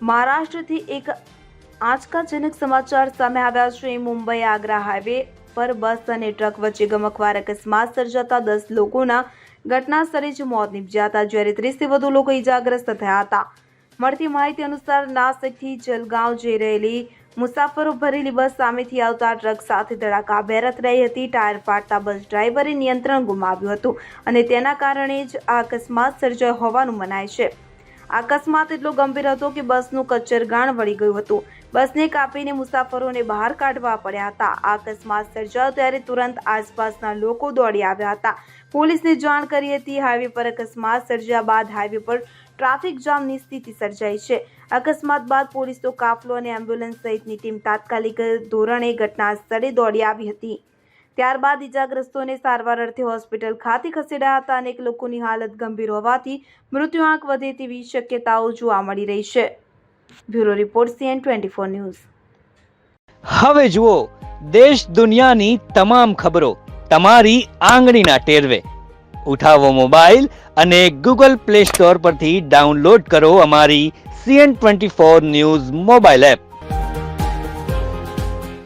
મહારાષ્ટ્રથી એક આંચકાજનક સમાચાર સામે આવ્યા છે. મુંબઈ આગ્રા હાઈવે પર બસ અને ટ્રક વચ્ચે ગમકવાર અકસ્માત સર્જાતા દસ લોકોના ઘટના સ્થળે જ મોત નીપજ્યા હતા જ્યારે ત્રીસથી વધુ લોકો ઇજાગ્રસ્ત થયા હતા. મળતી માહિતી અનુસાર નાસિકથી જલગાંવ જઈ રહેલી મુસાફરો ભરેલી બસ સામેથી આવતા ટ્રક સાથે ધડાકાભેર રહી હતી. ટાયર ફાટતા બસ ડ્રાઈવરે નિયંત્રણ ગુમાવ્યું હતું અને તેના કારણે જ આ અકસ્માત સર્જાયો હોવાનું મનાય છે. અકસ્માત એટલો ગંભીર હતો કે બસનું કચ્ચરગાણ વળી ગયું હતું. બસને કાપીને મુસાફરોને બહાર કાઢવા પડ્યા હતા. આ અકસ્માત સર્જાયો ત્યારે તુરંત આસપાસના લોકો દોડી આવ્યા હતા. પોલીસને જાણ કરી હતી, હાઈવે પર અકસ્માત સર્જ્યા બાદ હાઈવે પર ટ્રાફિક જામની સ્થિતિ સર્જાઈ છે. અકસ્માત બાદ પોલીસનો કાફલો અને એમ્બ્યુલન્સ સહિતની ટીમ તાત્કાલિક ધોરણે ઘટના સ્થળે દોડી આવી હતી. ત્યારબાદ ઇજાગ્રસ્તોને સારવાર અર્થે હોસ્પિટલ ખાતે ખસેડાયા હતા અનેક લોકોની હાલત ગંભીર હોવાથી મૃત્યુઆંક વધે તેવી શક્યતાઓ જોવા મળી રહી છે. Bureau report C N twenty four news. હવે જુઓ, દેશ દુનિયાની તમામ ખબરો તમારી આંગળીના ટેરવે. ઉઠાવો મોબાઈલ અને ગૂગલ પ્લે સ્ટોર પરથી ડાઉનલોડ કરો અમારી C N twenty four news mobile app.